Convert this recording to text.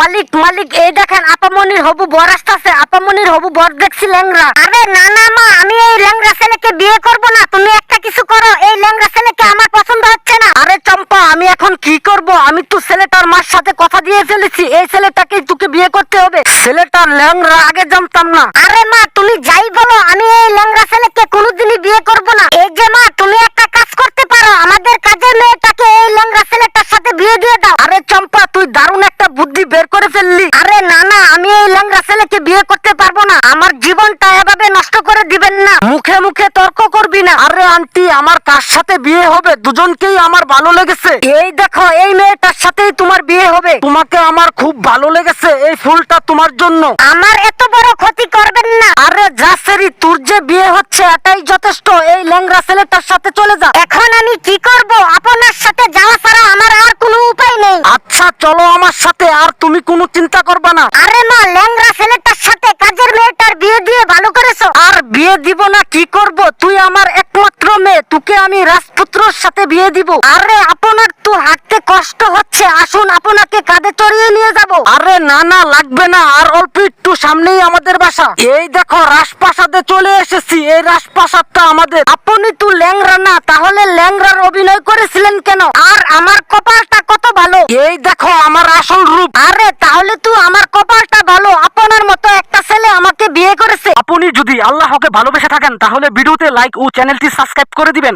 মালিক মালিক, এই দেখেন আপামনির হবু বর আসতেছে। আপামনির হবু বর দেখছি ল্যাংরা আরে না না, মা, আমি এই ল্যাংরা ছেলেকে বিয়ে করব না। তুমি একটা কিছু করো, এই ল্যাংরা ছেলেকে আমার পছন্দ হচ্ছে না। আরে চম্পা, আমি এখন কি করব? আমি তো ছেলেটার মার সাথে কথা দিয়ে ফেলেছি। এই ছেলেটাকেই তোকে বিয়ে করতে হবে। ছেলেটার ল্যাংরা আগে জানতাম না। আরে মা, তুমি যাই বলো, আমি এই ল্যাংরা ছেলেকে কোনোদিনই বিয়ে করব না এই যে মা তুমি একটা কাজ করতে পারো আমাদের কাজের মেয়েটাকে এই ল্যাংরা ছেলেটার সাথে বিয়ে দিয়ে দাও। আরে চম্পা, তুই দারুণ একটা বুদ্ধি বের করে ফেললি। আরে না না, আমি এই ল্যাংরা ছেলেকে বিয়ে করতে পারব না। আমার জীবনটা এভাবে নষ্ট করে দিবেন না। মুখে মুখে তর্ক করবি না। আরে আন্টি, আমার কার সাথে বিয়ে হবে? দুজনকেই আমার ভালো লেগেছে। এই দেখো, এই মেয়েটার সাথেই তোমার বিয়ে হবে। তোমাকে আমার খুব ভালো লেগেছে এই ফুলটা তোমার জন্য। আমার এত বড় ক্ষতি করবেন না। আরে জাসেরি তোর যে বিয়ে হচ্ছে এটাই যথেষ্ট। এই ল্যাংরা ছেলেটার সাথে চলে যা। এখন আমি কি করব? আপনার চলো আমার সাথে আর তুমি কোনো চিন্তা করবে না। আরে মা ল্যাংরা ছেলেটার সাথে কাজের মেয়েটার বিয়ে দিয়ে ভালো করেছ। আর বিয়ে দিব না কি করব? তুই আমার একমাত্র মেয়ে তোকে আমি রাজপুত্রর সাথে বিয়ে দিব। আরে আপনার তো হাঁটতে কষ্ট হচ্ছে আসুন আপনাকে কাঁধে চড়িয়ে নিয়ে যাব। আরে না না লাগবে না আর অল্প একটু সামনেই আমাদের বাসা। এই দেখো রাজপ্রাসাদে চলে এসেছি এই রাজপ্রাসাদটা আমাদের। আপনি তো ল্যাংরা না তাহলে ল্যাংরার অভিনয় করেছিলেন কেন? আর আমার এই দেখো আমার আসল রূপ। আরে তাহলে তো আমার কপালটা ভালো। আপনার মতো একটা ছেলে আমাকে বিয়ে করেছে। আপনি যদি আল্লাহকে ভালোবেসে থাকেন তাহলে ভিডিওতে লাইক ও চ্যানেলটি সাবস্ক্রাইব করে দিবেন।